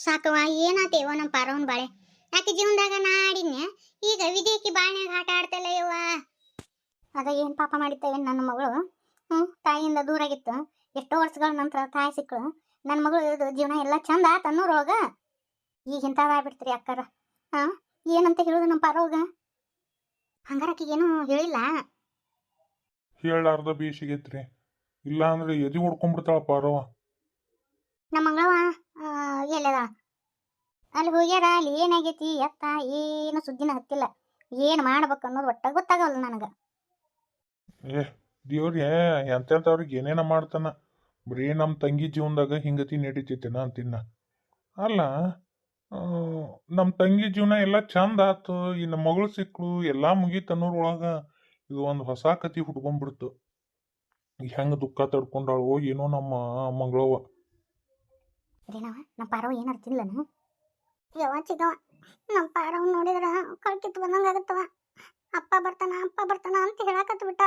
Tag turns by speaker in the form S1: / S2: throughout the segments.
S1: ಸಾಕವ್ವ ಏನಾತೇವ ನಮ್ಮ ಪಾರವನ್ ಬಾಳೆ. ಆಕೆ ಜೀವನದಾಗ ನಾ ಆಡಿನ್ಯ ಈಗ ವಿದೇಕಿ ಬಾಳ್ನ್ಯಾಗ ಆಟ ಆಡ್ತಲ್ಲ ಯವ್ವ ಅದ ಏನ್ ಪಾಪ ಮಾಡಿತ್ತೇವೆ ನನ್ನ ಮಗಳು? ಹ್ಞೂ ತಾಯಿಯಿಂದ ದೂರ ಆಗಿತ್ತು. ಎಷ್ಟೋ ವರ್ಷಗಳ ನಂತರ ತಾಯಿ ಸಿಕ್ಕಳು ನನ್ನ ಮಗಳು ಜೀವನ ಎಲ್ಲ ಚಂದ ಆತ ರೋಗ ಈಗ ಇಂಥದಾಗ್ಬಿಡ್ತೀರಿ ಅಕ್ಕಾರ. ಹಾ ಏನಂತ ಹೇಳುದು ನಮ್ಮ ಪಾರೋಗ ಹಂಗಾರ ಏನು ಹೇಳಿಲ್ಲ?
S2: ಹೇಳಾರ್ದ ಬೇಸಿಗೆತ್ರಿ ಇಲ್ಲ ಅಂದ್ರೆ ಎದಿ ಹೊಡ್ಕೊಂಡ್ಬಿಡ್ತಾಳ ಪಾರವ.
S1: ನಮ್ಮ ಮಂಗಳವ ಎಲ್ಲದ ಅಲ್ಲಿ ಹೋಗ್ಯಾರ, ಅಲ್ಲಿ ಏನಾಗೈತಿ ಎತ್ತ, ಏನು ಸುದ್ದಿನ ಹತ್ತಿಲ್ಲ. ಏನು ಮಾಡ್ಬೇಕು ಅನ್ನೋದು ಒಟ್ಟ ಗೊತ್ತಾಗಲ್ಲ ನನಗೆ.
S2: ಏ, ದೇವ್ರೇ, ಎಂತೆಂಥವ್ರಿಗೆ ಏನೇನ ಮಾಡ್ತಾನ. ಬರೀ ನಮ್ಮ ತಂಗಿ ಜೀವನದಾಗ ಹಿಂಗತಿ ನಡೀತೈತೆನ ಅಂತಿನ್ನ. ಅಲ್ಲ ನಮ್ಮ ತಂಗಿ ಜೀವನ ಎಲ್ಲ ಚಂದ ಆತು. ಇನ್ನು ಮಗಳು ಸಿಕ್ಕಳು ಎಲ್ಲ ಮುಗೀತನ್ನೋರೊಳಗ ಇದು ಒಂದು ಹೊಸ ಕತಿ ಹುಟ್ಕೊಂಡ್ಬಿಡ್ತು. ಹೆಂಗೆ ದುಃಖ ತಡ್ಕೊಂಡಾಳೋ ಏನೋ ನಮ್ಮ ಮಂಗಳವ್ವ.
S1: ರೀನವ ನಮ್ಮ ಪಾರವ ಏನಾರು ತಿನ್ಲನ? ಯವ್ವ ಚಿಗವ ನಮ್ಮ ಪಾರವ್ ನೋಡಿದ್ರ ಕಳ್ಕಿತ್ತು ಬಂದಂಗ ಆಗತ್ತವ. ಅಪ್ಪ ಬರ್ತಾನ ಅಪ್ಪ ಬರ್ತಾನ ಅಂತ ಹೇಳಕತ್ ಬಿಟ್ಟ.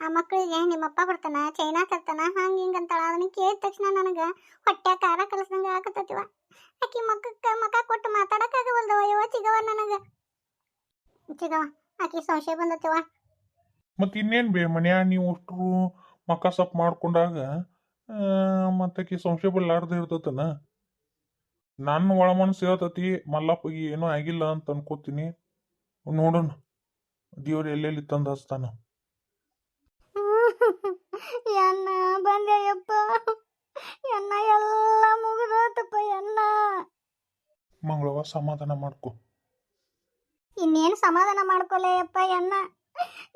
S1: ಆ ಮಕ್ಕಳಿಗೆ ನಿಮ್ಮಪ್ಪ ಬರ್ತಾನ, ಚೈನಾ ಕರ್ತಾನ, ಹಂಗ ಹಿಂಗ ಅಂತಾಳ ಅದನ್ನ ಕೇಳಿದ ತಕ್ಷಣ ನನಗೆ ಹೊಟ್ಟೆ ಖಾರ ಕಲಸ್ದಂಗ ಆಗತ್ತತಿವ. ಆಕಿ ಮಕ್ಕ ಮಕ ಕೊಟ್ಟು ಮಾತಾಡಕ್ಕಾಗವಲ್ದವ ಯವ್ವ ಚಿಗವ ನನಗೆ. ಚಿಗವ ಆಕಿ ಸಂಶಯ ಬಂದತಿವ.
S2: ಮತ್ತು ಇನ್ನೇನು ಬೇ ಮನ್ಯಾಗ ನೀವು ಅಷ್ಟ್ರು ಮಕ್ಕ ಸಪ್ ಮಾಡ್ಕೊಂಡಾಗ ಮತ್ತಕಿ ಸಂಶಯ ಬಲ್ಲಾರ್ದ ಇರ್ತತನ. ನನ್ನ ಒಳ ಮನಸ್ಸು ಹೇಳ್ತತಿ ಮಲ್ಲಪ್ಪಗೆ ಏನೂ ಆಗಿಲ್ಲ ಅಂತ ಅನ್ಕೋತೀನಿ. ನೋಡೋಣ. ದೇವ್ರು ಎಲ್ಲೆಲ್ಲಿ ತಂದು ಹಸ್ತಾನ
S1: ಎನ್ನ ಬಂದೆಯಪ್ಪ? ಎನ್ನ ಎಲ್ಲ ಮುಗಿದೋತಪ್ಪ ಎನ್ನ?
S2: ಮಂಗಳವ ಸಮಾಧಾನ ಮಾಡ್ಕೊ.
S1: ಇನ್ನೇನು ಸಮಾಧಾನ ಮಾಡ್ಕೊಲೆಯಪ್ಪ ಎನ್ನ?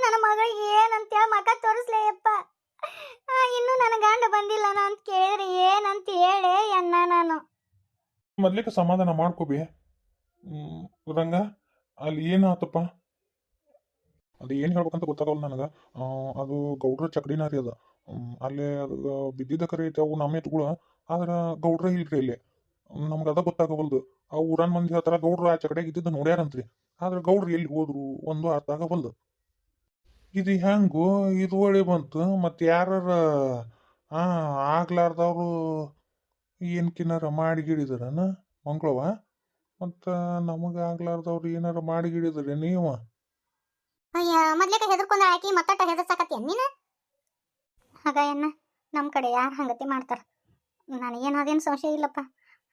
S1: ನನ್ನ ಮಗಳಿಗೆ ಏನಂತ ಮಕ ತೋರಿಸ್ಲೆಯಪ್ಪ. ಇನ್ನು ನನ್ನ ಗಂಡ ಬಂದಿಲ್ಲ ಅಂತ ಕೇಳಿದ್ರೆ ಏನಂತ ಹೇಳಿ ಅಣ್ಣ ನಾನು.
S2: ಮೊದ್ಲಿಕ್ಕೆ ಸಮಾಧಾನ ಮಾಡ್ಕೋಬಿ ರಂಗ ಅಲ್ಲಿ ಏನಾತಪ್ಪ? ಅದು ಏನು ಹೇಳ್ಬೇಕಂತ ಗೊತ್ತಾಗಲ್ಲ ನನಗೆ. ಅದು ಗೌಡ್ರ ಚಕಡಿನ ರೀ ಅದು. ಅಲ್ಲೇ ಅದು ಬಿದ್ದಿದ್ದ ಕರೆ ಐತೆ, ಅವು ನಮ್ಮ ಎತ್ಗಳು. ಆದ್ರೆ ಗೌಡ್ರ ಇಲ್ರಿ ಇಲ್ಲಿ. ನಮ್ಗೆ ಅದ ಗೊತ್ತಾಗವಲ್ದು. ಆ ಊರನ್ ಮಂದಿ ಹೇಳ್ತಾರ ಗೌಡ್ರ ಆ ಚಕಡೆ ಇದ್ದಿದ್ದು ನೋಡ್ಯಾರಂತ್ರಿ. ಆದ್ರೆ ಗೌಡ್ರು ಎಲ್ಲಿ ಹೋದ್ರು ಒಂದು ಅರ್ಥ ಆಗವಲ್ದು. ಇದು ಹೆಂಗು? ಇದು ಒಳ್ಳೆ ಬಂತು. ಮತ್ತೆ ಯಾರು ಆ ಏನು ಏನ್ಕಿನಾರ ಮಾಡಿ ಗಿಡಿದ್ರನ ಮಂಗಳವ? ಮತ್ತು ನಮಗೆ ಆಗ್ಲಾರ್ದವ್ರು ಏನಾರ ಮಾಡಿ ಗಿಡಿದ್ರಿ ನೀವು?
S1: ಅಯ್ಯ ಮೊದ್ಲೇಕ ಹೆದರ್ಕೊಂಡ ಆಕಿ ಮತ್ತಟ ಹೆದರ್ಸಾಕತ್ತಿ ನೀನು? ಹಾಗ ನಮ್ಮ ಕಡೆ ಯಾರು ಹಂಗತಿ ಮಾಡ್ತಾರ? ನನಗೇನು ಅದೇನು ಸಂಶಯ ಇಲ್ಲಪ್ಪ.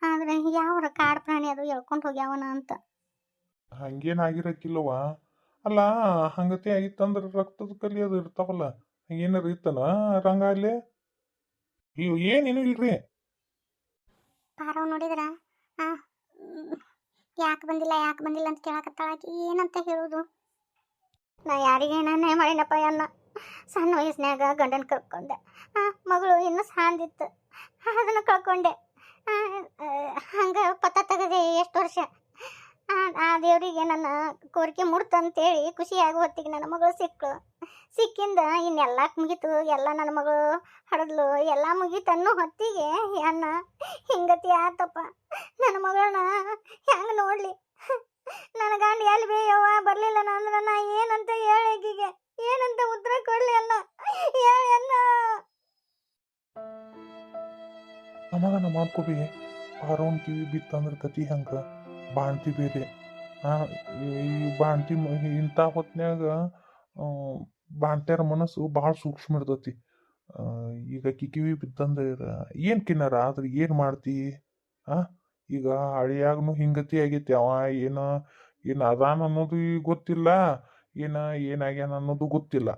S1: ಆದ್ರೆ ಯಾವ ಕಾಡು ಪ್ರಾಣಿ ಅದು ಎಳ್ಕೊಂಡು ಹೋಗ್ಯಾವನ ಅಂತ.
S2: ಹಂಗೇನ್ ಆಗಿರಕ್ಕಿಲ್ಲವ ಅಲ್ಲ, ಹಂಗತಿ ಆಗಿತ್ತಂದ್ರೆ ರಕ್ತದ ಕಲಿ ಅದು ಇರ್ತಾವಲ್ಲ ಏನಾರ ಇತ್ತನ ರಂಗ ಅಲ್ಲಿ ಅಯ್ಯೋ ಏನೇನು ಇಲ್ರಿ?
S1: ಪಾರವ್ ನೋಡಿದ್ರ? ಯಾಕೆ ಬಂದಿಲ್ಲ ಯಾಕೆ ಬಂದಿಲ್ಲ ಅಂತ ಕೇಳಕತ್ತಾಳ ಏನಂತ ಹೇಳೋದು? ನಾ ಯಾರಿಗೆ ನಾನೇ ಮಾಡಿನಪ್ಪ ಅನ್ನ ಸಣ್ಣ ವಯಸ್ಸಿನಾಗ ಗಂಡನ ಕಳ್ಕೊಂಡೆ ಮಗಳು ಇನ್ನೂ ಸಾಂದಿತ್ತು. ಅದನ್ನು ಕಳ್ಕೊಂಡೆ. ಹಂಗ ಪತ್ತ ತೆಗದೆ ಎಷ್ಟು ವರ್ಷ? ಆ, ದೇವರಿಗೆ ನನ್ನ ಕೋರಿಕೆ ಮುಡ್ತಂತೇಳಿ ಖುಷಿಯಾಗಿ ಹೊತ್ತಿಗೆ ನನ್ನ ಮಗಳು ಸಿಕ್ಕಳು ಸಿಕ್ಕಿಂದ ಇನ್ನೆಲ್ಲ ಮುಗೀತು. ಎಲ್ಲ ನನ್ನ ಮಗಳು ಹಡದ್ಲು. ಎಲ್ಲ ಮುಗೀತನ್ನು ಹೊತ್ತಿಗೆ ಅನ್ನ ಹಿಂಗತಿ ಆತಪ್ಪ. ನನ್ನ ಮಗಳನ್ನ ಹೆಂಗೆ ನೋಡಲಿ? ನನ್ನ ಗಂಡ ಎಲ್ಲಿ ಬೇಯವ್ವ? ಬರಲಿಲ್ಲ ಅಂದ್ರೆ ನಾ ಏನಂತ ಹೇಳಿ ಆಕಿಗೆ ಏನಂತ ಉತ್ತರ ಕೊಡಲಿ ಅನ್ನ ಹೇಳಿ ಅನ್ನ
S2: ಸಮಾಧಾನ ಮಾಡ್ಕೋಬಿ. ಪಾರೋನ್ ಕಿವಿ ಬಿತ್ತಂದ್ರೆ ಕತಿ ಹಂಗ? ಬಾಣ್ತಿ ಬೇರೆ. ಈ ಬಾಣ್ತಿ ಇಂಥ ಹೊತ್ನ್ಯಾಗ ಬಾಣ್ಟ್ಯಾರ ಮನಸ್ಸು ಭಾಳ ಸೂಕ್ಷ್ಮ ಇರ್ತತಿ. ಈಗ ಕಿಕಿವಿ ಕಿವಿ ಬಿತ್ತಂದ್ರೆ ಏನು ಕಿನ್ನಾರ? ಆದ್ರೆ ಏನು ಮಾಡ್ತಿ? ಆ, ಈಗ ಹಳಿಯಾಗನು ಹಿಂಗತಿ ಆಗೈತಿ. ಅವ ಏನ, ಏನು ಅದಾನ ಅನ್ನೋದು ಗೊತ್ತಿಲ್ಲ. ಏನ ಏನಾಗ್ಯಾನ ಅನ್ನೋದು ಗೊತ್ತಿಲ್ಲ.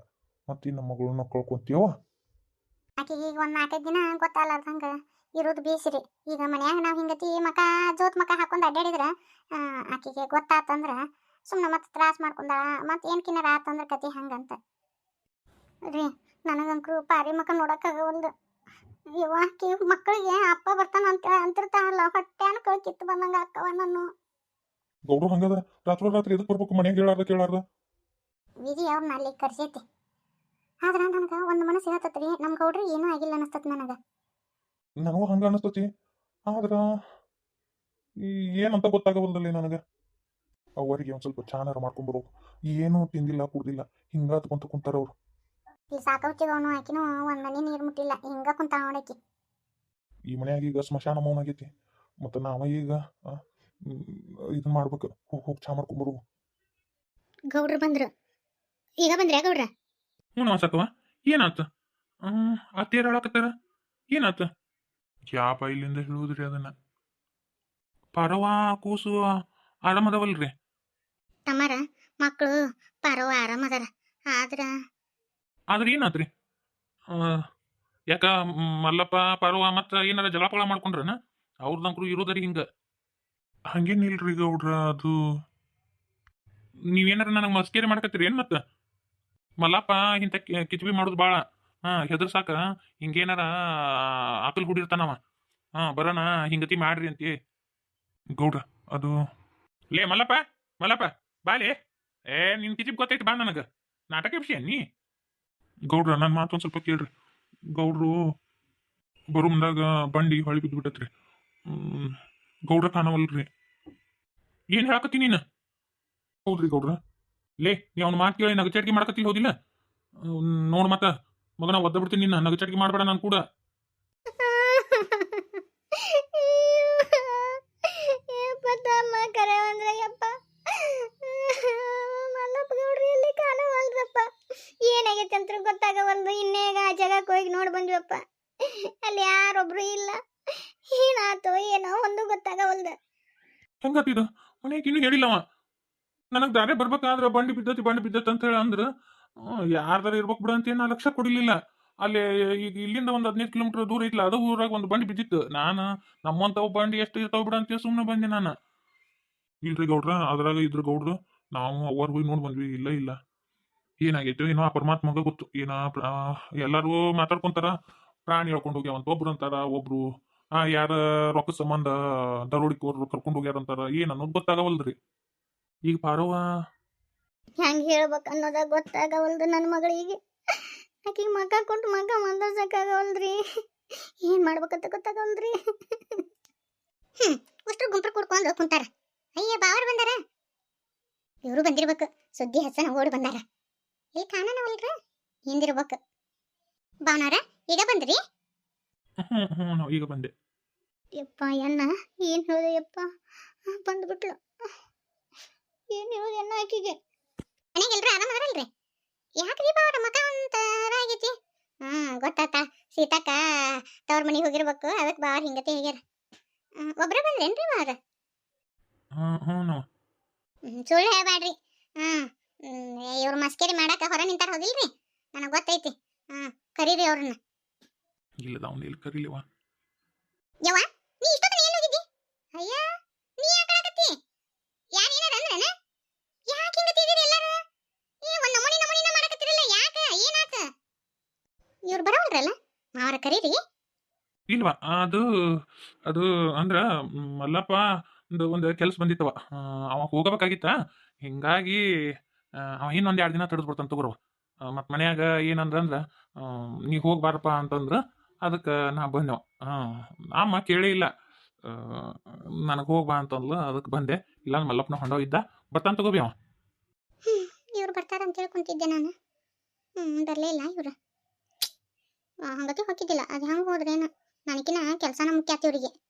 S2: ಮತ್ತೆ ನಮ್ಮ ಮಗಳನ್ನ ಕಳ್ಕೊಂತೀವ?
S1: ಈಗ ಒಂದು ನಾಲ್ಕೈದು ದಿನ ಗೊತ್ತಾಗ್ಲಾರ್ದಂಗ. ಇರೋದು ಬೇಸಿರಿ. ಈಗ ಮನ್ಯಾಗ ನಾವು ಹಿಂಗತಿ ಮಕ ಜೋತ್ ಮಕ ಹಾಕೊಂಡು ಅಡ್ಡಾಡಿದ್ರ ಆಕಿಗೆ ಗೊತ್ತಾತಂದ್ರ ಸುಮ್ಮನೆ ಮತ್ತೆ ತ್ರಾಸ ಮಾಡ್ಕೊಂಡಾಳ ಮತ್ತೆ ಏನು ಕಿನ್ನರ ಆತಂದ್ರ ಕತಿ ಹಂಗಂತ. ರೀ ನನಗಂಕರು ಪಾರಿ ಮಕ ನೋಡೋಕ್ಕಾಗವಲ್ದು ಇವ ಆಕಿ ಮಕ್ಕಳಿಗೆ ಅಪ್ಪ ಬರ್ತಾನ ಅಂತ ಅಂತಿರ್ತಾನಲ್ಲ ಹೊಟ್ಟೆನ ಕಳ್ ಕಿತ್ತು ಬಂದಂಗ ಅಕ್ಕವ ನಾನು
S2: ಗೌಡ್ರು ಹಂಗದ ರಾತ್ರಿ ರಾತ್ರಿ ಎದಕ್ಕೆ ಬರ್ಬೇಕು? ಮನೆಗೆ ಹೇಳಾರ್ದ ಕೇಳಾರ್ದ?
S1: ವಿಧಿ ಅವ್ರನ್ನ ಅಲ್ಲಿ ಕರ್ಸೈತಿ. ಆದ್ರ ನನಗೆ ಒಂದು ಮನಸ್ಸು ಹೇಳ್ತತ್ರಿ ನಮ್ಮ ಗೌಡ್ರಿ ಏನೂ ಆಗಿಲ್ಲ ಅನಸ್ತತ್ ನನಗೆ.
S2: ನನಗೂ ಹಂಗ ಅನಸ್ತತಿ. ಆದ್ರ ಈ ಏನಂತ ಗೊತ್ತಾಗವಲ್ದಲ್ಲಿ ನನಗೆ. ಅವರಿಗೆ ಒಂದ್ ಸ್ವಲ್ಪ ಚಾನಾರ ಮಾಡ್ಕೊಂಡ್ಬರು ಏನೂ ತಿಂದಿಲ್ಲ ಕುಡ್ದಿಲ್ಲ. ಹಿಂಗ ಕುಂತ ಕುಂತಾರ ಅವ್ರು.
S1: ಇಲ್ಲಿ ಸಾಕೌಚಿಗವನು ಆಕಿನೂ ಒಂದ್ ಮನೆ ನೀರು ಮುಟ್ಟಿಲ್ಲ. ಹಿಂಗ ಕುಂತ ನೋಡಕಿ
S2: ಈ ಮನ್ಯಾಗ ಈಗ ಸ್ಮಶಾನ ಮೌನ ಆಗೈತಿ. ಮತ್ತ ನಾವ ಈಗ ಇದನ್ನ ಮಾಡ್ಬೇಕು. ಹೋಗಿ ಹೋಗಿ ಚಾ ಮಾಡ್ಕೊಂಬರು
S1: ಗೌಡ್ರು ಬಂದ್ರು. ಈಗ ಬಂದ್ರ್ಯಾ ಗೌಡ್ರ?
S2: ಹ್ಞೂ ನಮಸ್ಕವ ಏನಾತ? ಅತ್ತೇರ ಹೇಳಕತ್ತಾರ? ಏನಾತ? ಯಾಪ ಇಲ್ಲಿಂದ ಹೇಳುವುದ್ರಿ ಅದನ್ನ? ಪರವಾ ಕೂಸು ಆರಾಮದವಲ್ರಿ?
S1: ತಮ್ಮರ ಮಕ್ಕಳು ಪರವ ಆರಾಮದಾರ ಆದ್ರ?
S2: ಆದ್ರೆ ಏನಾತ್ರಿ ಆ, ಯಾಕ ಮಲ್ಲಪ್ಪ ಪರವ ಮತ್ತ ಏನಾರ ಜಲಪಳ ಮಾಡ್ಕೊಂಡ್ರನ? ಅವ್ರದಂಕ್ರು ಇರೋದರಿ ಹಿಂಗ. ಹಂಗೇನಿಲ್ರಿ ಗೌಡ್ರ ಅದು. ನೀವೇನಾರ ನನಗೆ ಮಸ್ಕೇರಿ ಮಾಡ್ಕತ್ತೀರಿ ಏನ್ ಮತ್ತ? ಮಲ್ಲಪ್ಪ ಇಂಥ ಕಿಚ್ಬಿ ಮಾಡೋದು ಭಾಳ ಹಾ ಹೆದರ್ಸಾಕ ಹಿಂಗೇನಾರ ಆಕಲ್ ಹುಡಿರ್ತಾನವ ಹಾ, ಬರೋಣ, ಹಿಂಗತಿ ಮಾಡ್ರಿ ಅಂತಿ. ಗೌಡ್ರ, ಅದು, ಲೇ, ಮಲ್ಲಪ್ಪ ಮಲ್ಲಪ್ಪ ಬಾಲೆ ಏ, ನಿನ್ ಕಿಜಿ ಗೊತ್ತೈತಿ, ಬಾ ನನಗ. ನಾಟಕ ವಿಷಯ ನೀ. ಗೌಡ್ರ ನನ್ನ ಮಾತೊಂದ್ ಸ್ವಲ್ಪ ಕೇಳ್ರಿ. ಗೌಡ್ರು ಬರು ಮುಂದಾಗ ಬಂಡಿ ಹೊಳಿ ಬಿದ್ದು ಬಿಟ್ಟತ್ರಿ ಗೌಡ್ರ ಕಾಣವಲ್ರಿ. ಏನ್ ಹೇಳಕತ್ತಿ ನೀನು? ಹೌದ್ರಿ ಗೌಡ್ರ. ಲೇ, ನೀ ಅವ್ನ ಮಾತು ಕೇಳಿ ನಗಚಾಟಿಗೆ ಮಾಡಕತ್ತಿಲ್ಲ ಹೋದಿಲ್ಲ? ನೋಡ್ ಮತ್ತ. ಮಗನ ಒದ್ದ ಬಿಡ್ತೀನಿ ನಿನ್ನ ನಗಚಾಟಿಕೆ ಮಾಡಬೇಡ, ನಾನು ಕೂಡ.
S1: ಏನಾಗೈತೆ ಗೊತ್ತಾಗವಲ್ದು ಇನ್ನೇಗ ಜಾಗಕ್ಕೆ ಹೋಗಿ ನೋಡಿ ಬಂದ್ವಪ್ಪ ಅಲ್ಲಿ ಯಾರೊಬ್ರು ಇಲ್ಲ ಏನಾತೋ ಏನೋ ಒಂದು ಗೊತ್ತಾಗವಲ್ದು
S2: ಹೆಂಗಾತಿದ ಮನೆಗೆ ಇನ್ನೂ ಹೇಳಿಲ್ಲವ. ನನಗೆ ದಾರೆ ಬರ್ಬೇಕಾದ್ರೆ ಬಂಡಿ ಬಿದ್ದತಿ ಬಂಡಿ ಬಿದ್ದತಿ ಅಂತ ಹೇಳಿ ಅಂದ್ರ ಯಾರ್ದಾರ ಇರ್ಬೇಕು ಬಿಡ ಅಂತ ನಾ ಲಕ್ಷ ಕೊಡಲಿಲ್ಲ. ಅಲ್ಲಿ ಈಗ ಇಲ್ಲಿಂದ ಒಂದು ಹದಿನೈದು ಕಿಲೋಮೀಟರ್ ದೂರ ಐತ್ಲ, ಅದು ಊರಾಗ ಒಂದು ಬಂಡಿ ಬಿದ್ದಿತ್ತು. ನಾನು ನಮ್ಮಂತವ್ ಬಂಡಿ ಎಷ್ಟು ಇರ್ತಾವ ಬಿಡ ಅಂತ ಸುಮ್ಮನೆ ಬಂದೆ ನಾನು. ಇಲ್ರಿ ಗೌಡ್ರ, ಅದ್ರಾಗ ಇದ್ರ ಗೌಡ್ರು, ನಾವು ಅವ್ರ ಹೋಗಿ ನೋಡಿ ಬಂದ್ವಿ. ಇಲ್ಲ ಇಲ್ಲ. ಏನಾಗೈತೆ ಏನೋ ಆ ಪರಮಾತ್ಮಗ ಗೊತ್ತು. ಏನ ಎಲ್ಲಾರು ಮಾತಾಡ್ಕೊಂತಾರ, ಪ್ರಾಣಿ ಹೇಳ್ಕೊಂಡು ಹೋಗ್ಯಾವಂತ ಒಬ್ರು ಅಂತಾರ, ಒಬ್ರು, ಆ, ಯಾರ ರೊಕ್ಕ ಸಂಬಂಧ ದರೋಡಿಕೋರು ಕರ್ಕೊಂಡು ಹೋಗ್ಯಾರ ಅಂತಾರ. ಏನ್ ಅನ್ನೋದು ಗೊತ್ತಾಗವಲ್ರಿ ಈಗ ಪಾರವ್ವ
S1: ಹೆಂಗ್ ಹೇಳ್ಬೇಕು ಅನ್ನೋದ ಗೊತ್ತಾಗವಲ್ದು ನನ್ನ ಮಗಳಿಗೆ. ಆಕಿಗೆ ಮಗ ಕೊಟ್ಟು ಮಗ ಮಂದರ್ಸಕ್ಕಾಗವಲ್ರಿ ಏನು ಮಾಡ್ಬೇಕಂತ ಗೊತ್ತಾಗವಲ್ರಿ ಹ್ಮ್ ಅಷ್ಟು ಗುಂಪು ಕುಡ್ಕೊಂಡು ಕುಂತಾರ. ಅಯ್ಯ ಬಾವರ್ ಬಂದಾರ. ಇವರು ಬಂದಿರ್ಬೇಕು. ಸುದ್ದಿ ಹಸನ ಓಡಿ ಬಂದಾರ. ಇಲ್ಲಿ ಕಾಣನವಲ್ರ ಹಿಂದಿರ್ಬೇಕು. ಬಾನಾರ ಈಗ ಬಂದ್ರಿ?
S2: ಹ್ಞೂ ಹ್ಞೂ ಈಗ ಬಂದೆ.
S1: ಯಪ್ಪ ಎನ್ನ? ಏನು ಹೇಳಿದೆ ಯಪ್ಪ? ಬಂದ್ಬಿಟ್ಲು. ಏನು ಹೇಳಿದೆ ಎನ್ನ ಆಕಿಗೆ? ಮನೆಗೆಲ್ರಿ ಆರಾಮದಾರಲ್ರಿ ಯಾಕ್ರಿ ಬಾವ್ರ ಮಕ ಒಂಥರ ಆಗೈತಿ ಹ್ಮ್ ಗೊತ್ತಾತ. ಸೀತಕ್ಕ ತವ್ರ ಮನೆಗೆ ಹೋಗಿರ್ಬೇಕು. ಅದಕ್ಕೆ ಬಾ ಹಿಂಗತಿ ಹೇಗ್ಯಾರ ಒಬ್ರು ಬಂದ್ರೇನ್ರಿ ಹ್ಮ್, ಸುಳ್ಳು ಹೇಳ್ಬೇಡ್ರಿ ಹ್ಮ್ ಇವ್ರ ಮಸ್ಕೇರಿ ಮಾಡಾಕ ಹೊರ ನಿಂತಾರ ಹೋಗಿಲ್ರಿ? ನನಗೆ ಗೊತ್ತೈತಿ. ಹ್ಮ್ ಕರೀರಿ ಅವ್ರನ್ನ.
S2: ಅವ್ನು ಇಲ್ಲಿ ಕರೀಲಿವ
S1: ಯವ್ವ ನೀ ಇಷ್ಟೊತ್ತನ ಎಲ್ಲಿ ಹೋಗಿದ್ದಿ ಅಯ್ಯ ನೀ ಯಾಕೆ ಹೇಳಕತ್ತಿ ಯಾರು ಏನಾರ ಅಂದ್ರನ ಯಾಕೆ ಹಿಂಗತ್ತಿದ್ದೀರಿ ಎಲ್ಲಾರು ಏ ಒಂದ್ ನಮೂನಿ ನಮೂನಿನ ಮಾಡಕತ್ತಿರಲ್ಲ ಯಾಕ ಏನಾತ ಇವ್ರು ಬರವಲ್ರಲ್ಲ ಮಾವರ ಕರೀರಿ?
S2: ಇಲ್ವಾ? ಅದು ಅದು ಅಂದ್ರ ಮಲ್ಲಪ್ಪ ಒಂದು ಒಂದು ಕೆಲಸ ಬಂದಿತ್ತವ. ಅವ ಹೋಗಬೇಕಾಗಿತ್ತ? ಹಿಂಗಾಗಿ ಅವ ಇನ್ನೊಂದು ಎರಡು ದಿನ ತಡೆದು ತಗೋರವ ಮತ್ತು ಮನ್ಯಾಗ ಏನಂದ್ರ ಅಂದ್ರ ಆ, ನೀ ಹೋಗ್ಬಾರಪ್ಪ ಅಂತಂದ್ರ ಅದಕ್ಕೆ ನಾ ಬಂದೆವ ಅಮ್ಮ ಕೇಳೇ ಇಲ್ಲ. ನನಗೆ ಹೋಗ್ಬಾ ಅಂತಂದ್ಲು ಅದಕ್ಕೆ ಬಂದೆ. ಇಲ್ಲ ಮಲ್ಲಪ್ಪನ ಹೊಂಡವ ಇದ್ದ. ಬರ್ತಾನೆ ತಗೋಬಿ ಅವ.
S1: ಇವ್ರು ಬರ್ತಾರ ಅಂತ ಹೇಳ್ಕೊಂತಿದ್ದೆ ನಾನು. ಹ್ಮ್ ಬರಲೇ ಇಲ್ಲ ಇವ್ರು. ಹಂಗತಿ ಹೊಕ್ಕಿದ್ದಿಲ್ಲ. ಅದು ಹೆಂಗೆ ಹೋದ್ರೇನು? ನನಗಿನ ಕೆಲಸನ ಮುಖ್ಯ ಆತಿ ಇವ್ರಿಗೆ.